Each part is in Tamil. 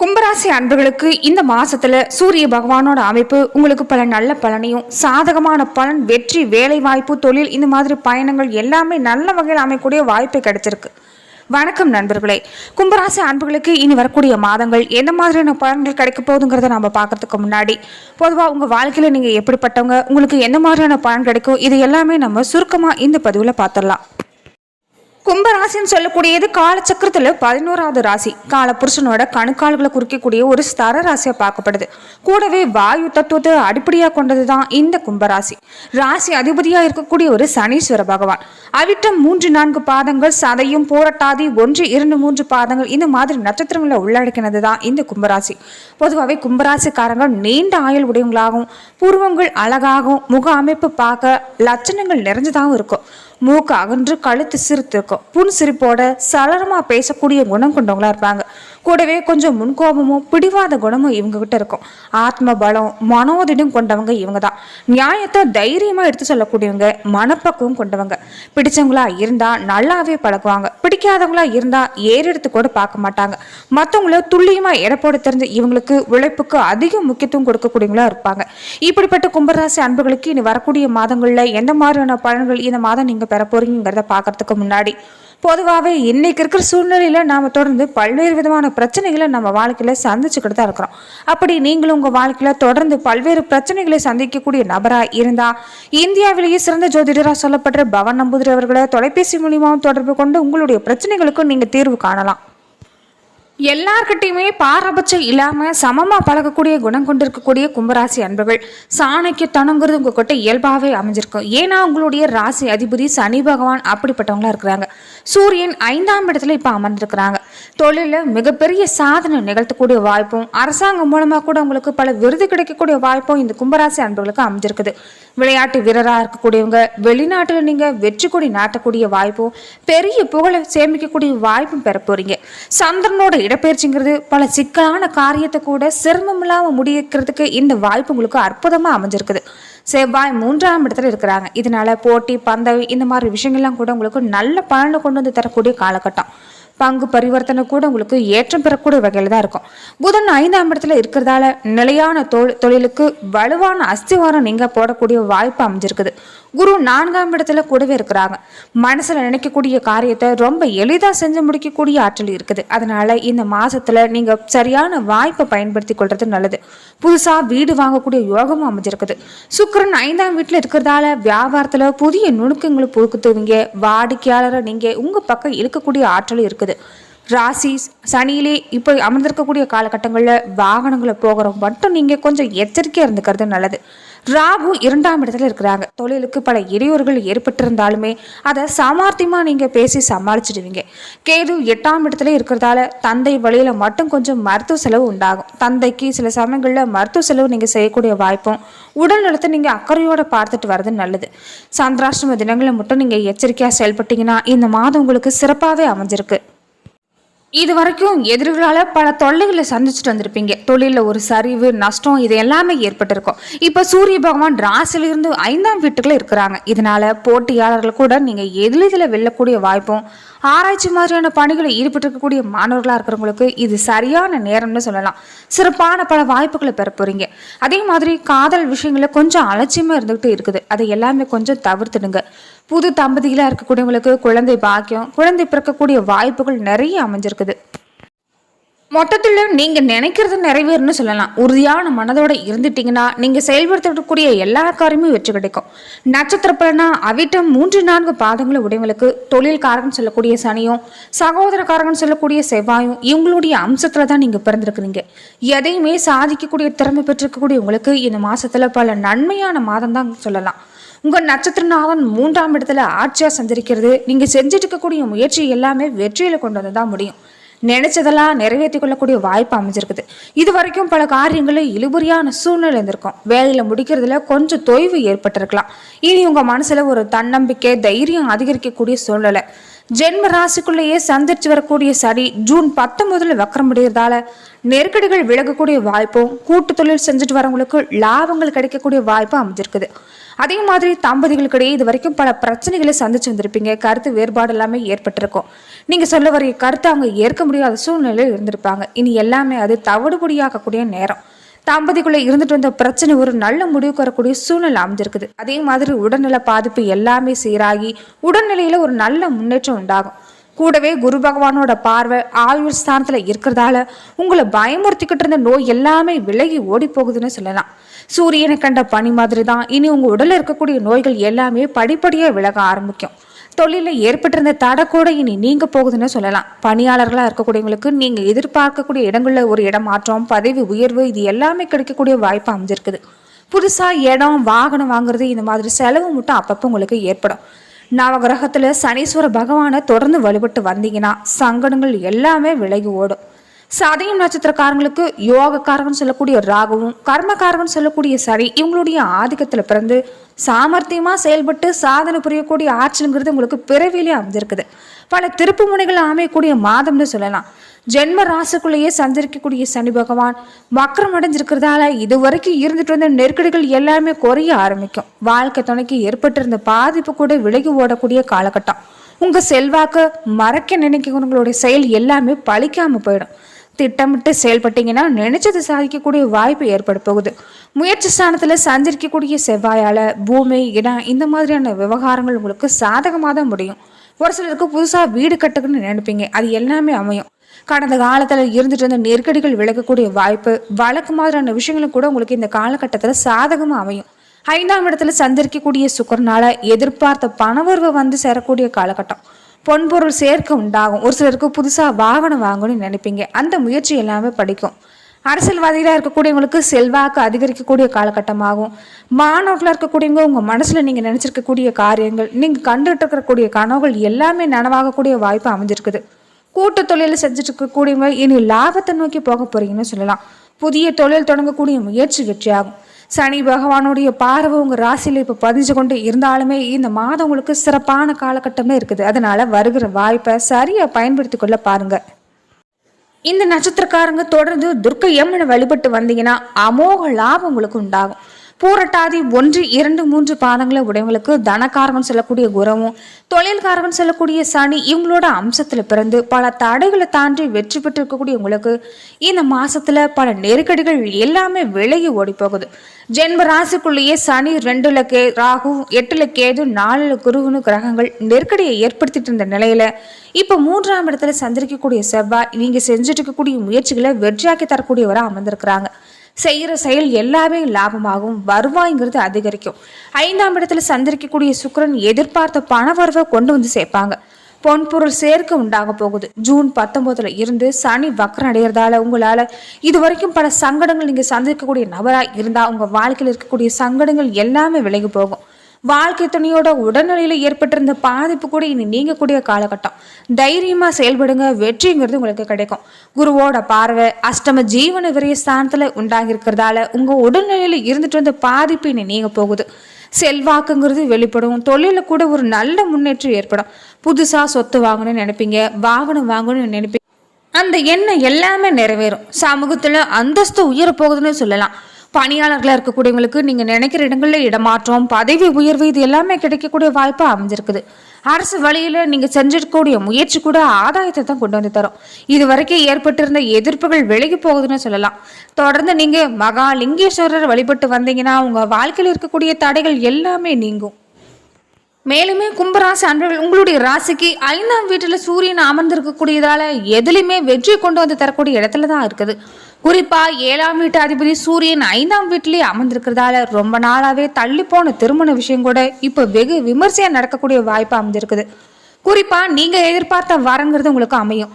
கும்பராசி அன்பர்களுக்கு இந்த மாசத்துல சூரிய பகவானோட அமைப்பு உங்களுக்கு பல நல்ல பலனையும் சாதகமான பலன் வெற்றி வேலை வாய்ப்பு தொழில் இந்த மாதிரி பயணங்கள் எல்லாமே நல்ல வகையில் அமையக்கூடிய வாய்ப்பு கிடைச்சிருக்கு. வணக்கம் நண்பர்களே. கும்பராசி அன்புகளுக்கு இனி வரக்கூடிய மாதங்கள் எந்த மாதிரியான பலன்கள் கிடைக்க போகுதுங்கிறத நம்ம பார்க்கறதுக்கு முன்னாடி பொதுவாக உங்கள் வாழ்க்கையில் நீங்கள் எப்படிப்பட்டவங்க உங்களுக்கு எந்த மாதிரியான பலன் கிடைக்கும் இது எல்லாமே நம்ம சுருக்கமாக இந்த பதிவில் பார்த்துடலாம். கும்பராசின்னு சொல்லக்கூடியது காலச்சக்கரத்தில் பதினோராவது ராசி. கால புருஷனோட கணுக்கால்களை குறிக்கக்கூடிய ஒரு ஸ்தர ராசியாக பார்க்கப்படுது. கூடவே வாயு தத்துவத்தை அடிப்படையாக கொண்டது தான் இந்த கும்பராசி. ராசி அதிபதியாக இருக்கக்கூடிய ஒரு சனீஸ்வர பகவான். அவிட்டம் மூன்று நான்கு பாதங்கள் சதையும் போராட்டாதி ஒன்று இரண்டு மூன்று பாதங்கள் இந்த மாதிரி நட்சத்திரங்களை உள்ளடக்கினது தான் இந்த கும்பராசி. பொதுவாகவே கும்பராசிக்காரங்க நீண்ட ஆயுள் உடையவங்களாகவும் புருவங்கள் அழகாகவும் முக அமைப்பு பார்க்க லட்சணங்கள் நிறைஞ்சதாகவும் இருக்கும். மூக்கு அகன்று கழுத்து சிரித்து இருக்கும் புன் சிரிப்போட சலனமாக பேசக்கூடிய குணம் கொண்டவங்களா இருப்பாங்க. கூடவே கொஞ்சம் முன்கோபமும் பிடிவாத குணமும் இவங்க கிட்ட இருக்கும். ஆத்ம பலம் மனோதிடம் கொண்டவங்க இவங்க தான் நியாயத்தை தைரியமா எடுத்து சொல்லக்கூடியவங்க மனப்பக்குவம் கொண்டவங்க. பிடிச்சவங்களா இருந்தா நல்லாவே பழகுவாங்க. பிடிக்காதவங்களா இருந்தா ஏறெடுத்து கூட பார்க்க மாட்டாங்க. மற்றவங்கள துல்லியமாக எடை தெரிஞ்ச இவங்களுக்கு உழைப்புக்கு அதிக முக்கியத்துவம் கொடுக்கக்கூடியவங்களா இருப்பாங்க. இப்படிப்பட்ட கும்பராசி அன்புகளுக்கு இனி வரக்கூடிய மாதங்களில் எந்த மாதிரியான பலன்கள் இந்த மாதம் நீங்கள் பெற போறீங்கிறத பார்க்கறதுக்கு முன்னாடி பொதுவாகவே இன்னைக்கு இருக்கிற சூழ்நிலையில் நாம் தொடர்ந்து பல்வேறு விதமான பிரச்சனைகளை நம்ம வாழ்க்கையில் சந்திச்சுக்கிட்டு தான் இருக்கிறோம். அப்படி நீங்களும் உங்கள் வாழ்க்கையில் தொடர்ந்து பல்வேறு பிரச்சனைகளை சந்திக்கக்கூடிய நபராக இருந்தால் இந்தியாவிலேயே சிறந்த ஜோதிடராக சொல்லப்படுற பவன் நம்பூதிரி அவர்களை தொலைபேசி மூலியமாகவும் தொடர்பு கொண்டு உங்களுடைய பிரச்சனைகளுக்கும் நீங்கள் தீர்வு காணலாம். எல்லார்கிட்டையுமே பாரபட்சம் இல்லாமல் சமமாக பழகக்கூடிய குணம் கொண்டிருக்கக்கூடிய கும்பராசி அன்பர்கள். சாணக்கியத்தனங்கிறது உங்ககிட்ட இயல்பாகவே அமைஞ்சிருக்கும். ஏன்னா உங்களுடைய ராசி அதிபதி சனி பகவான் அப்படிப்பட்டவங்களா இருக்கிறாங்க. சூரியன் ஐந்தாம் இடத்துல இப்போ அமர்ந்திருக்கிறாங்க. தொழிலில் மிகப்பெரிய சாதனை நிகழ்த்தக்கூடிய வாய்ப்பும் அரசாங்கம் மூலமாக கூட உங்களுக்கு பல விருது கிடைக்கக்கூடிய வாய்ப்பும் இந்த கும்பராசி அன்பர்களுக்கு அமைஞ்சிருக்குது. விளையாட்டு வீரராக இருக்கக்கூடியவங்க வெளிநாட்டில் நீங்கள் வெற்றி கொடி நாட்டக்கூடிய வாய்ப்பும் பெரிய புகழை சேமிக்கக்கூடிய வாய்ப்பும் பெற போறீங்க. சந்திரனோட இடப்பெயர்ச்சிங்கிறது பல சிக்கலான காரியத்தை கூட சிரமம் இல்லாமல் முடிக்கிறதுக்கு இந்த வாய்ப்பு உங்களுக்கு அற்புதமாக அமைஞ்சிருக்குது. செவ்வாய் மூன்றாம் இடத்துல இருக்கிறாங்க. இதனால போட்டி பந்தயம் இந்த மாதிரி விஷயங்கள்லாம் கூட உங்களுக்கு நல்ல பலனை கொண்டு வந்து தரக்கூடிய காலகட்டம். பங்கு பரிவர்த்தனை கூட உங்களுக்கு ஏற்றம் பெறக்கூடிய வகையில் தான் இருக்கும். புதன் ஐந்தாம் இடத்துல இருக்கிறதால நிலையான தொழிலுக்கு வலுவான அஸ்திவாரம் நீங்க போடக்கூடிய வாய்ப்பு அமைஞ்சிருக்குது. குரு நான்காம் இடத்துல கூடவே இருக்கிறாங்க. மனசில் நினைக்கக்கூடிய காரியத்தை ரொம்ப எளிதாக செஞ்சு முடிக்கக்கூடிய ஆற்றல் இருக்குது. அதனால் இந்த மாதத்தில் நீங்கள் சரியான வாய்ப்பை பயன்படுத்தி கொள்வது நல்லது. புதுசாக வீடு வாங்கக்கூடிய யோகமும் அமைஞ்சிருக்குது. சுக்கிரன் ஐந்தாம் வீட்டில் இருக்கிறதால வியாபாரத்தில் புதிய நுணுக்கங்களை புகுத்துவீங்க. வாடிக்கையாளரை நீங்கள் உங்கள் பக்கம் இழுக்கக்கூடிய ஆற்றல் இருக்குது. ராசி சனியிலே இப்போ அமர்ந்திருக்கக்கூடிய காலகட்டங்களில் வாகனங்களை போகிறோம் மட்டும் நீங்கள் கொஞ்சம் எச்சரிக்கையாக இருந்துக்கிறது நல்லது. ராகு இரண்டாம் இடத்துல இருக்கிறாங்க. தொழிலுக்கு பல இடையூறுகள் ஏற்பட்டிருந்தாலுமே அதை சாமர்த்தியமாக நீங்கள் பேசி சமாளிச்சிடுவீங்க. கேது எட்டாம் இடத்துல இருக்கிறதால தந்தை வழியில் மட்டும் கொஞ்சம் மருத்துவ செலவு உண்டாகும். தந்தைக்கு சில சமயங்களில் மருத்துவ செலவு நீங்கள் செய்யக்கூடிய வாய்ப்பும் உடல் நலத்தை நீங்கள் அக்கறையோடு பார்த்துட்டு வர்றது நல்லது. சந்திராஷ்டம தினங்களை மட்டும் நீங்கள் எச்சரிக்கையாக செயல்பட்டீங்கன்னா இந்த மாதம் உங்களுக்கு சிறப்பாகவே அமைஞ்சிருக்கு. இது வரைக்கும் எதிரிகளால் பல தொல்லைகளை சந்திச்சுட்டு வந்திருப்பீங்க. தொழிலில் ஒரு சரிவு நஷ்டம் இது எல்லாமே ஏற்பட்டிருக்கும். இப்போ சூரிய பகவான் ராசிலிருந்து ஐந்தாம் வீட்டுக்குள்ள இருக்கிறாங்க. இதனால போட்டியாளர்கள் கூட நீங்கள் எளிதில் வெல்லக்கூடிய வாய்ப்பும் ஆராய்ச்சி மாதிரியான பணிகளை ஈடுபட்டிருக்கக்கூடிய மாணவர்களாக இருக்கிறவங்களுக்கு இது சரியான நேரம்னு சொல்லலாம். சிறப்பான பல வாய்ப்புகளை பெற போறீங்க. அதே மாதிரி காதல் விஷயங்கள கொஞ்சம் அலட்சியமாக இருந்துகிட்டு இருக்குது. அதை எல்லாமே கொஞ்சம் தவிர்த்துடுங்க. புது தம்பதிகளாக இருக்கக்கூடியவங்களுக்கு குழந்தை பாக்கியம் குழந்தை பிறக்கக்கூடிய வாய்ப்புகள் நிறைய அமைஞ்சிருக்குது. மொத்தத்தில் நீங்கள் நினைக்கிறது நிறைவேறும்னு சொல்லலாம். உறுதியான மனதோடு இருந்துட்டீங்கன்னா நீங்கள் செயல்படுத்தக்கூடிய எல்லா காரியமும் வெற்றி கிடைக்கும். நட்சத்திர பலனா அவிட்டம் மூன்று நான்கு பாதங்களை உடையவங்களுக்கு தொழில்காரகன் சொல்லக்கூடிய சனியும் சகோதரக்காரகன் சொல்லக்கூடிய செவ்வாயும் இவங்களுடைய அம்சத்தில் தான் நீங்கள் பிறந்திருக்கிறீங்க. எதையுமே சாதிக்கக்கூடிய திறமை பெற்றிருக்கக்கூடிய உங்களுக்கு இந்த மாதத்தில் பல நன்மையான மாதம் தான் சொல்லலாம். உங்கள் நட்சத்திரநாதன் மூன்றாம் இடத்துல ஆட்சியாக சந்திருக்கிறது நீங்கள் செஞ்சுட்டு இருக்கக்கூடிய முயற்சி எல்லாமே வெற்றியில் கொண்டு வந்து தான் முடியும். நினைச்சதெல்லாம் நிறைவேற்றி கொள்ளக்கூடிய வாய்ப்பு அமைஞ்சிருக்குது. இது வரைக்கும் பல காரியங்களில் இழுபறியான சூழ்நிலை இருந்திருக்கும். வேலையில் முடிக்கிறதுல கொஞ்சம் தொய்வு ஏற்பட்டிருக்கலாம். இனி உங்கள் மனசில் ஒரு தன்னம்பிக்கை தைரியம் அதிகரிக்கக்கூடிய சூழ்நிலை. ஜென்ம ராசிக்குள்ளேயே சந்திச்சு வரக்கூடிய சனி ஜூன் பத்தொன்பதுல வக்கரமுடையதால நெருக்கடிகள் விலகக்கூடிய வாய்ப்பும் கூட்டு தொழில் செஞ்சுட்டு வரவங்களுக்கு லாபங்கள் கிடைக்கக்கூடிய வாய்ப்பும் அமைஞ்சிருக்குது. அதே மாதிரி தம்பதிகளுக்கிடையே இது வரைக்கும் பல பிரச்சனைகளை சந்திச்சு வந்திருப்பீங்க. கருத்து வேறுபாடு எல்லாமே ஏற்பட்டிருக்கும். நீங்க சொல்ல வரைய கருத்தை அவங்க ஏற்க முடியாத சூழ்நிலையில் இருந்திருப்பாங்க. இனி எல்லாமே அது தவிடுபடியாக்கக்கூடிய நேரம். தம்பதிக்குள்ளே இருந்துட்டு வந்த பிரச்சனை ஒரு நல்ல முடிவுக்கு வரக்கூடிய சூழ்நிலை அமைஞ்சிருக்குது. அதே மாதிரி உடல்நல பாதிப்பு எல்லாமே சீராகி உடல்நிலையில் ஒரு நல்ல முன்னேற்றம் உண்டாகும். கூடவே குரு பகவானோட பார்வை ஆயுள் ஸ்தானத்தில் இருக்கிறதால உங்களை பயமுறுத்திக்கிட்டு இருந்த நோய் எல்லாமே விலகி ஓடி போகுதுன்னு சொல்லலாம். சூரியனை கண்ட பனி மாதிரி தான் இனி உங்கள் உடலில் இருக்கக்கூடிய நோய்கள் எல்லாமே படிப்படியாக விலக ஆரம்பிக்கும். தொழிலில் ஏற்பட்டிருந்த தடை கூட இனி நீங்க போகுதுன்னு சொல்லலாம். பணியாளர்களாக இருக்கக்கூடியவங்களுக்கு நீங்கள் எதிர்பார்க்கக்கூடிய இடங்களில் ஒரு இடம் மாற்றம் பதவி உயர்வு இது எல்லாமே கிடைக்கக்கூடிய வாய்ப்பு அமைஞ்சிருக்குது. புதுசாக இடம் வாகனம் வாங்குறது இந்த மாதிரி செலவு மட்டும் அப்பப்போ உங்களுக்கு ஏற்படும். நவகிரகத்தில் சனீஸ்வர பகவானை தொடர்ந்து வழிபட்டு வந்தீங்கன்னா சங்கடங்கள் எல்லாமே விலகி ஓடும். சதயம் நட்சத்திரக்காரங்களுக்கு யோகக்காரகன் சொல்லக்கூடிய ராகுவும் கர்மக்காரகன் சொல்லக்கூடிய சரி இவங்களுடைய ஆதிக்கத்தில் பிறந்து சாமர்த்தியமாக செயல்பட்டு சாதனை புரியக்கூடிய ஆற்றலுங்கிறது உங்களுக்கு பிறவிலே அமைஞ்சிருக்குது. பல திருப்பு முனைகள் அமையக்கூடிய மாதம்னு சொல்லலாம். ஜென்ம ராசுக்குள்ளேயே சஞ்சரிக்கக்கூடிய சனி பகவான் வக்கரம் அடைஞ்சிருக்கிறதால இது வரைக்கும் இருந்துட்டு வந்த நெருக்கடிகள் எல்லாமே குறைய ஆரம்பிக்கும். வாழ்க்கை துணைக்கு ஏற்பட்டிருந்த பாதிப்பு கூட விலகி ஓடக்கூடிய காலகட்டம். உங்கள் செல்வாக்கு மறைக்க நினைக்கிறவங்களுடைய செயல் எல்லாமே பழிக்காமல் போயிடும். திட்டமிட்டு செயல்பட்டீங்கன்னா நினைச்சது சாதிக்கக்கூடிய வாய்ப்பு ஏற்பட போகுது. முயற்சி ஸ்தானத்தில் சஞ்சரிக்கக்கூடிய செவ்வாயால் பூமி இடம் இந்த மாதிரியான விவகாரங்கள் உங்களுக்கு சாதகமாக தான் முடியும். ஒரு சிலருக்கு புதுசாக வீடு கட்டுக்குன்னு நினைப்பீங்க. அது எல்லாமே அமையும். கடந்த காலத்தில் இருந்துட்டு இருந்த நெருக்கடிகள் விலகக்கூடிய வாய்ப்பு வழக்கு மாதிரியான விஷயங்களும் கூட உங்களுக்கு இந்த காலகட்டத்தில் சாதகமாக அமையும். ஐந்தாம் இடத்துல சந்திரிக்கக்கூடிய சுக்கரனால எதிர்பார்த்த பணவர்வை வந்து சேரக்கூடிய காலகட்டம். பொன்பொருள் சேர்க்க உண்டாகும். ஒரு சிலருக்கு புதுசாக வாகனம் வாங்கணும்னு நினைப்பீங்க. அந்த முயற்சி எல்லாமே படிக்கும். அரசியல்வாதிகளாக இருக்கக்கூடியவங்களுக்கு செல்வாக்கு அதிகரிக்கக்கூடிய காலகட்டமாகும். மாணவர்களாக இருக்கக்கூடியவங்க உங்கள் மனசில் நீங்கள் நினச்சிருக்கக்கூடிய காரியங்கள் நீங்கள் கண்டுகிட்டு இருக்கக்கூடிய கனவுகள் எல்லாமே நனவாகக்கூடிய வாய்ப்பு அமைஞ்சிருக்குது. கூட்டு தொழில் செஞ்சுட்டு இருக்கக்கூடியவங்க இனி லாபத்தை நோக்கி போக போகிறீங்கன்னு சொல்லலாம். புதிய தொழில் தொடங்கக்கூடிய முயற்சி வெற்றியாகும். சனி பகவானுடைய பார்வை உங்கள் ராசியில் இப்போ பதிஞ்சு கொண்டு இருந்தாலுமே இந்த மாதம் உங்களுக்கு சிறப்பான காலகட்டமே இருக்குது. அதனால வருகிற வாய்ப்பை சரியாக பயன்படுத்தி கொள்ள பாருங்க. இந்த நட்சத்திரக்காரங்க தொடர்ந்து துர்க்க எம்மனை வழிபட்டு வந்தீங்கன்னா அமோக லாபம் உங்களுக்கு உண்டாகும். பூரட்டாதி ஒன்று இரண்டு மூன்று பாதங்களை உடையவங்களுக்கு தனக்காரகன் சொல்லக்கூடிய குரமும் தொழில்காரகன் சொல்லக்கூடிய சனி இவங்களோட அம்சத்தில் பிறந்து பல தடைகளை தாண்டி வெற்றி பெற்றிருக்கக்கூடிய உங்களுக்கு இந்த மாசத்துல பல நெருக்கடிகள் எல்லாமே விலகி ஓடி போகுது. ஜென்ம ராசிக்குள்ளேயே சனி ரெண்டுல கே ராகு எட்டுல கேது நாலுல குருகுனு கிரகங்கள் நெருக்கடியை ஏற்படுத்திட்டு இருந்த நிலையில இப்போ மூன்றாம் இடத்துல சந்திரிக்கக்கூடிய செவ்வாய் நீங்க செஞ்சுட்டு இருக்கக்கூடிய முயற்சிகளை வெற்றியாக்கி தரக்கூடியவராக அமர்ந்திருக்கிறாங்க. செய்கிற செயல் எல்லாமே லாபமாகும் வருவாய்ங்கிறது அதிகரிக்கும். ஐந்தாம் இடத்துல சந்திரிக்கக்கூடிய சுக்கரன் எதிர்பார்த்த பண வரவை கொண்டு வந்து சேர்ப்பாங்க. பொன்பொருள் சேர்க்க உண்டாக போகுது. ஜூன் பத்தொன்பதுல இருந்து சனி வக்கரம் அடைகிறதால உங்களால இது வரைக்கும் பல சங்கடங்கள் நீங்க சந்திக்கக்கூடிய நபராக இருந்தா உங்க வாழ்க்கையில் இருக்கக்கூடிய சங்கடங்கள் எல்லாமே விலகி போகும். வாழ்க்கை துணையோட உடல்நிலையில ஏற்பட்டிருந்த பாதிப்பு கூட இனி நீங்கக்கூடிய காலகட்டம். தைரியமா செயல்படுங்க வெற்றிங்கிறது உங்களுக்கு கிடைக்கும். குருவோட பார்வை அஷ்டம ஜீவன விரைய ஸ்தானத்துல உண்டாகிருக்கிறதால உங்கள் உங்க உடல்நிலையில இருந்துட்டு வந்த பாதிப்பு இனி நீங்க போகுது. செல்வாக்குங்கிறது வெளிப்படும் தொழில கூட ஒரு நல்ல முன்னேற்றம் ஏற்படும். புதுசா சொத்து வாங்கணும்னு நினைப்பீங்க வாகனம் வாங்கணும்னு நினைப்பீங்க. அந்த எண்ணம் எல்லாமே நிறைவேறும். சமூகத்துல அந்தஸ்து உயர போகுதுன்னு சொல்லலாம். பணியாளர்களாக இருக்கக்கூடியவங்களுக்கு நீங்கள் நினைக்கிற இடங்களில் இடமாற்றம் பதவி உயர்வு இது எல்லாமே கிடைக்கக்கூடிய வாய்ப்பு அமைஞ்சிருக்குது. அரசு வழியில் நீங்கள் செஞ்சிருக்கக்கூடிய முயற்சி கூட ஆதாயத்தை தான் கொண்டு வந்து தரும். இது வரைக்கும் ஏற்பட்டிருந்த எதிர்ப்புகள் விலகி போகுதுன்னு சொல்லலாம். தொடர்ந்து நீங்கள் மகாலிங்கேஸ்வரர் வழிபட்டு வந்தீங்கன்னா உங்கள் வாழ்க்கையில் இருக்கக்கூடிய தடைகள் எல்லாமே நீங்கும். மேலுமே கும்பராசி அன்பர்கள் உங்களுடைய ராசிக்கு ஐந்தாம் வீட்டில் சூரியன் அமர்ந்திருக்கக்கூடியதால எதுலையுமே வெற்றி கொண்டு வந்து தரக்கூடிய இடத்துல தான் இருக்குது. குறிப்பா ஏழாம் வீட்டு அதிபதி சூரியன் ஐந்தாம் வீட்டிலேயே அமர்ந்திருக்கிறதால ரொம்ப நாளாவே தள்ளி போன திருமண விஷயம் கூட இப்போ வெகு விமர்சையாக நடக்கக்கூடிய வாய்ப்பு அமைஞ்சிருக்குது. குறிப்பாக நீங்கள் எதிர்பார்த்த வரங்கிறது உங்களுக்கு அமையும்.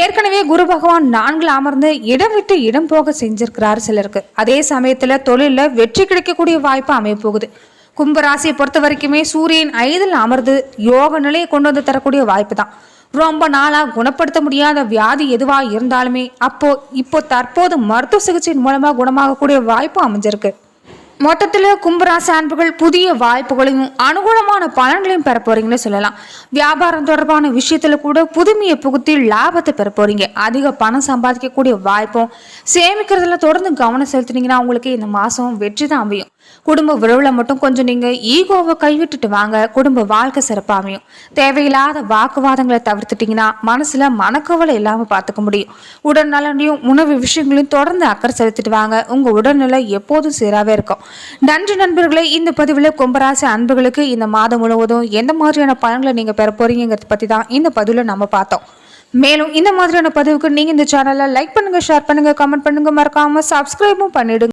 ஏற்கனவே குரு பகவான் நான்கில் அமர்ந்து இடம் விட்டு இடம் போக செஞ்சிருக்கிறார் சிலருக்கு. அதே சமயத்தில் தொழிலில் வெற்றி கிடைக்கக்கூடிய வாய்ப்பு அமைய போகுது கும்பராசியை பொறுத்த வரைக்குமே சூரியன் ஐதில் அமர்ந்து யோக நிலையை கொண்டு வந்து தரக்கூடிய வாய்ப்பு தான் ரொம்ப நாளாக குணப்படுத்த முடியாத வியாதி எதுவாக இருந்தாலுமே அப்போ இப்போ தற்போது மருத்துவ சிகிச்சையின் மூலமாக குணமாகக்கூடிய வாய்ப்பு அமைஞ்சிருக்கு. மொத்தத்தில் கும்பராசி அன்புகள் புதிய வாய்ப்புகளையும் அனுகூலமான பலன்களையும் பெற போறீங்கன்னு சொல்லலாம். வியாபாரம் தொடர்பான விஷயத்துல கூட புதுமையை புகுத்தி லாபத்தை பெற போறீங்க. அதிக பணம் சம்பாதிக்கக்கூடிய வாய்ப்பும் சேமிக்கிறதுல தொடர்ந்து கவனம் செலுத்தினீங்கன்னா உங்களுக்கு இந்த மாசம் வெற்றி தான் அமையும். குடும்ப உறவுல மட்டும் கொஞ்சம் நீங்க ஈகோவை கைவிட்டுட்டு வாங்க. குடும்ப வாழ்க்கை சிறப்பாக அமையும் தேவையில்லாத வாக்குவாதங்களை தவிர்த்துட்டீங்கன்னா மனசுல மனக்கவலை இல்லாம பார்த்துக்க முடியும். உடல்நலனையும் உணவு விஷயங்களையும் தொடர்ந்து அக்கறை செலுத்திட்டு வாங்க. உங்க உடல்நிலை எப்போதும் சீராகவே இருக்கும். நன்றி நண்பர்களே இந்த பதிவில் கும்பராசி அன்புகளுக்கு இந்த மாதம் முழுவதும் எந்த மாதிரியான பலன்களை நீங்கள் பெற போறீங்கிறத பற்றி தான் இந்த பதிவில் நம்ம பார்த்தோம். மேலும் இந்த மாதிரியான பதிவுக்கு நீங்கள் இந்த சேனலை லைக் பண்ணுங்கள் ஷேர் பண்ணுங்க கமெண்ட் பண்ணுங்கள் மறக்காமல் சப்ஸ்கிரைபும் பண்ணிடுங்க.